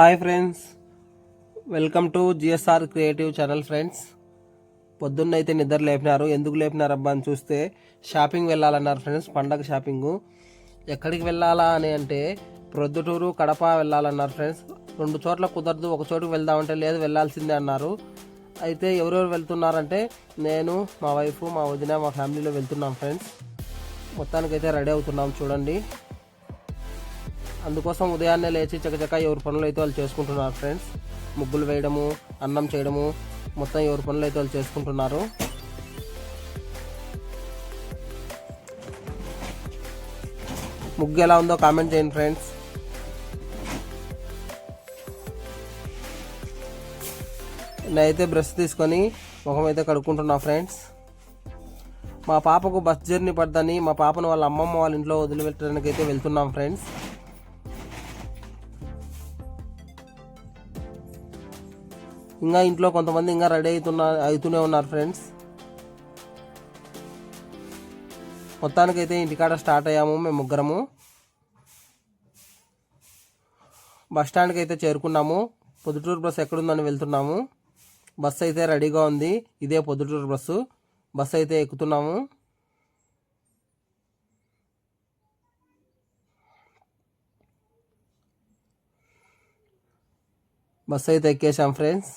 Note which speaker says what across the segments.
Speaker 1: Hi friends. Welcome to G S R creative channel friends. పొద్దున్న అయితే నిద్ర లేపినారు. ఎందుకు లేపినారు అబ్బా అని చూస్తే షాపింగ్ వెళ్ళాలన్నారు ఫ్రెండ్స్. పండగ షాపింగు. ఎక్కడికి వెళ్ళాలా అని అంటే ప్రొద్దుటూరు కడప వెళ్ళాలన్నారు ఫ్రెండ్స్. రెండు చోట్ల కుదరదు. ఒక చోటుకు వెళ్దామంటే లేదు వెళ్ళాల్సిందే అన్నారు. అయితే ఎవరెవరు వెళ్తున్నారంటే నేను మా వైఫ్ మా వదిన మా ఫ్యామిలీలో వెళ్తున్నాం ఫ్రెండ్స్. మొత్తానికైతే రెడీ అవుతున్నాం చూడండి. అందుకోసం ఉదయాన్నే లేచి చకచక ఎవరి పనులు అయితే వాళ్ళు చేసుకుంటున్నారు ఫ్రెండ్స్ ముగ్గులు వేయడము అన్నం చేయడము మొత్తం ఎవరి పనులు అయితే వాళ్ళు చేసుకుంటున్నారు. ముగ్గు ఎలా ఉందో కామెంట్ చేయండి ఫ్రెండ్స్ నేనైతే బ్రష్ తీసుకొని ముఖం అయితే కడుక్కుంటున్నా ఫ్రెండ్స్ మా పాపకు బస్ జర్నీ పడ్డని మా పాపను వాళ్ళ అమ్మమ్మ వాళ్ళ ఇంట్లో వదిలిపెట్టడానికి అయితే వెళ్తున్నాం ఫ్రెండ్స్ ఇంకా ఇంట్లో కొంతమంది ఇంకా రెడీ అవుతున్నా అవుతూనే ఉన్నారు ఫ్రెండ్స్. మొత్తానికైతే ఇంటికాడ స్టార్ట్ అయ్యాము మేము ముగ్గురము. బస్ స్టాండ్కి అయితే చేరుకున్నాము. పొద్దుటూరు బస్ ఎక్కడుందని వెళ్తున్నాము. బస్సు అయితే రెడీగా ఉంది. ఇదే పొద్దుటూరు బస్సు. బస్సు అయితే ఎక్కుతున్నాము. బస్సు అయితే ఎక్కేసాం ఫ్రెండ్స్.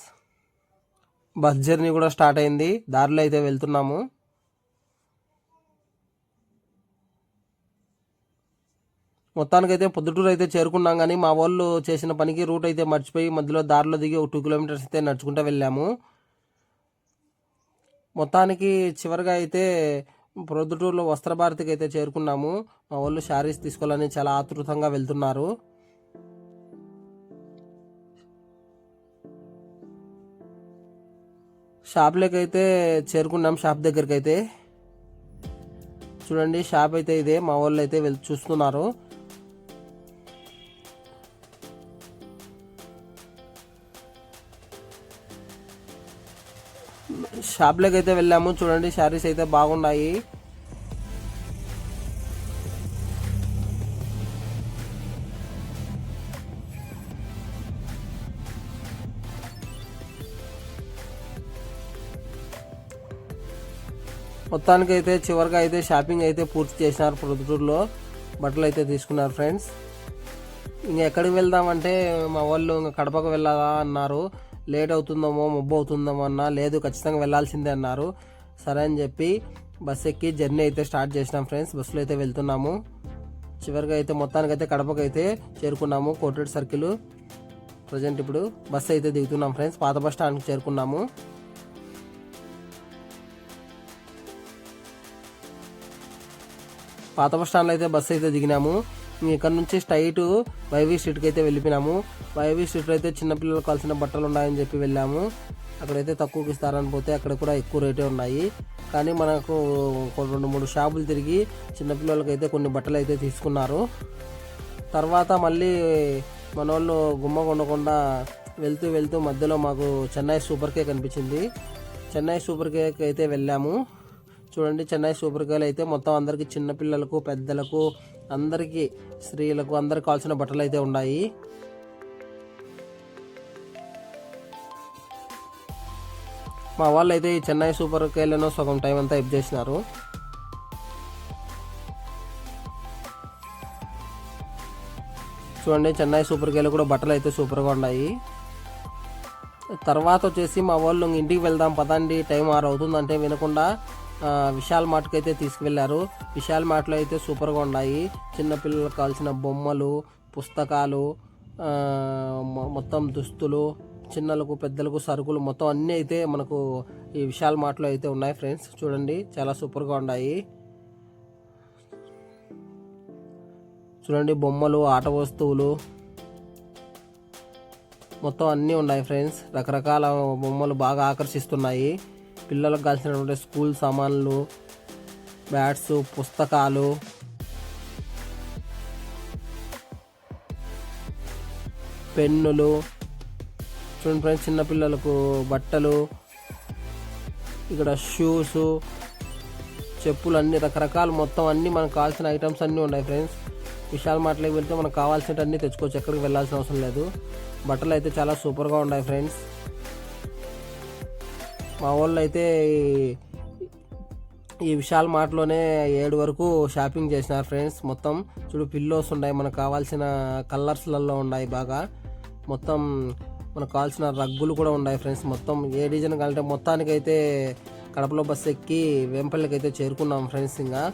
Speaker 1: బస్ జర్నీ కూడా స్టార్ట్ అయింది. దారిలో అయితే వెళ్తున్నాము. మొత్తానికైతే పొద్దుటూరు అయితే చేరుకున్నాం కానీ మా వాళ్ళు చేసిన పనికి రూట్ అయితే మర్చిపోయి మధ్యలో దారిలో దిగి ఒక టూ కిలోమీటర్స్ అయితే నడుచుకుంటూ వెళ్ళాము. మొత్తానికి చివరిగా అయితే ప్రొద్దుటూరులో వస్త్రభారతికి అయితే చేరుకున్నాము. మా వాళ్ళు శారీస్ తీసుకోవాలని చాలా ఆతృతంగా వెళ్తున్నారు. షాప్లోకి అయితే చేరుకున్నాం షాప్ దగ్గరికి అయితే చూడండి షాప్ అయితే ఇదే మా వాళ్ళు అయితే వెళ్ళి చూస్తున్నారు. షాప్లోకి అయితే వెళ్ళాము చూడండి శారీస్ అయితే బాగున్నాయి. మొత్తానికి అయితే చివరిగా అయితే షాపింగ్ అయితే పూర్తి చేసినారు ప్రొద్దుటూరులో. బట్టలు అయితే తీసుకున్నారు ఫ్రెండ్స్. ఇంకా ఎక్కడికి వెళ్దామంటే మా వాళ్ళు ఇంకా కడపకు వెళ్ళాలా అన్నారు. లేట్ అవుతుందేమో మబ్బు అవుతుందేమో అన్నా లేదు ఖచ్చితంగా వెళ్ళాల్సిందే అన్నారు. సరే అని చెప్పి బస్ ఎక్కి జర్నీ అయితే స్టార్ట్ చేసినాం ఫ్రెండ్స్. బస్సులో అయితే వెళ్తున్నాము. చివరిగా అయితే మొత్తానికైతే కడపకు అయితే చేరుకున్నాము. కోటెడ్ సర్కిల్. ప్రజెంట్ ఇప్పుడు బస్సు అయితే దిగుతున్నాం ఫ్రెండ్స్. పాత బస్ స్టాండ్కి చేరుకున్నాము. పాత బస్ స్టాండ్లో అయితే బస్సు అయితే దిగినాము. ఇక్కడ నుంచి స్ట్రైట్ వైవీ స్ట్రీట్కి అయితే వెళ్ళిపోయినాము. వైవీ స్ట్రీట్లో అయితే చిన్నపిల్లలకు కావాల్సిన బట్టలు ఉన్నాయని చెప్పి వెళ్ళాము. అక్కడైతే తక్కువకి ఇస్తారని పోతే అక్కడ కూడా ఎక్కువ రేటే ఉన్నాయి. కానీ మనకు రెండు మూడు షాపులు తిరిగి చిన్నపిల్లలకి అయితే కొన్ని బట్టలు అయితే తీసుకున్నారు. తర్వాత మళ్ళీ మన వాళ్ళు గుమ్మ కొండకుండా వెళ్తూ వెళ్తూ మధ్యలో మాకు చెన్నై సూపర్ కేక్ కనిపించింది చెన్నై సూపర్ కేక్ అయితే వెళ్ళాము. చూడండి చెన్నై సూపర్ కేక్ అయితే మొత్తం అందరికీ చిన్నపిల్లలకు పెద్దలకు అందరికీ స్త్రీలకు అందరికి కావాల్సిన బట్టలు అయితే ఉన్నాయి. మా వాళ్ళు అయితే ఈ చెన్నై సూపర్ కేలను సగం టైం అంతా ఎప్ చేసినారు. చూడండి చెన్నై సూపర్ కేలు కూడా బట్టలు అయితే సూపర్గా ఉన్నాయి. తర్వాత వచ్చేసి మా వాళ్ళు ఇంటికి వెళ్దాం పదండి టైం ఆరు అవుతుందంటే వినకుండా విశాల్ మార్ట్కి అయితే తీసుకువెళ్ళారు. విశాల్ మార్ట్లో అయితే సూపర్గా ఉన్నాయి. చిన్నపిల్లలకు కావాల్సిన బొమ్మలు పుస్తకాలు మొత్తం దుస్తులు చిన్నలకు పెద్దలకు సరుకులు మొత్తం అన్నీ అయితే మనకు ఈ విశాల్ మార్ట్లో అయితే ఉన్నాయి ఫ్రెండ్స్. చూడండి చాలా సూపర్గా ఉన్నాయి. చూడండి బొమ్మలు ఆట వస్తువులు మొత్తం అన్నీ ఉన్నాయి ఫ్రెండ్స్. రకరకాల బొమ్మలు బాగా ఆకర్షిస్తున్నాయి. పిల్లలకు కావాల్సినటువంటి స్కూల్ సామాన్లు బ్యాట్స్ పుస్తకాలు. పెన్నులు. చూడండి ఫ్రెండ్స్ చిన్నపిల్లలకు బట్టలు. ఇక్కడ షూస్ చెప్పులు అన్ని రకరకాల మొత్తం అన్ని మనకు కావాల్సిన ఐటమ్స్ అన్నీ ఉన్నాయి ఫ్రెండ్స్. విశాల్ మార్ట్లోకి వెళ్తే మనకు కావాల్సినవన్నీ తెచ్చుకోవచ్చు ఎక్కడికి వెళ్ళాల్సిన అవసరం లేదు. బట్టలు అయితే చాలా సూపర్గా ఉన్నాయి ఫ్రెండ్స్. మా వాళ్ళు అయితే ఈ- ఈ విశాల్ మార్ట్లోనే ఏడు వరకు షాపింగ్ చేసినారు ఫ్రెండ్స్. మొత్తం చూడు పిల్లోస్ ఉన్నాయి. మనకు కావాల్సిన కలర్స్లలో ఉన్నాయి బాగా. మొత్తం మనకు కావాల్సిన రగ్గులు కూడా ఉన్నాయి ఫ్రెండ్స్. మొత్తం ఏ డిజైన్ కావాలంటే మొత్తానికైతే కడపలో బస్సు ఎక్కి వెంపల్లికి అయితే చేరుకున్నాం ఫ్రెండ్స్ ఇంకా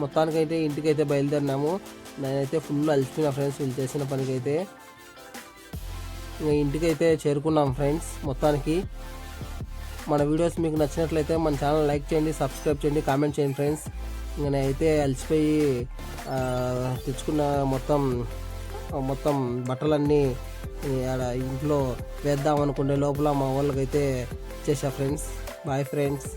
Speaker 1: మొత్తానికైతే ఇంటికైతే బయలుదేరినాము. నేనైతే ఫుల్ అలసిపోయినా ఫ్రెండ్స్ వీళ్ళు చేసిన పనికైతే. ఇంకా ఇంటికైతే చేరుకున్నాం ఫ్రెండ్స్ మొత్తానికి. మన వీడియోస్ మీకు నచ్చినట్లయితే మన ఛానల్ లైక్ చేయండి సబ్స్క్రైబ్ చేయండి కామెంట్ చేయండి ఫ్రెండ్స్ ఇంకా నేనైతే అలసిపోయి తెచ్చుకున్న మొత్తం మొత్తం బట్టలన్నీ ఆడ ఇంట్లో వేద్దాం అనుకునే లోపల మా వాళ్ళకైతే ఇచ్చేసా ఫ్రెండ్స్ బాయ్ ఫ్రెండ్స్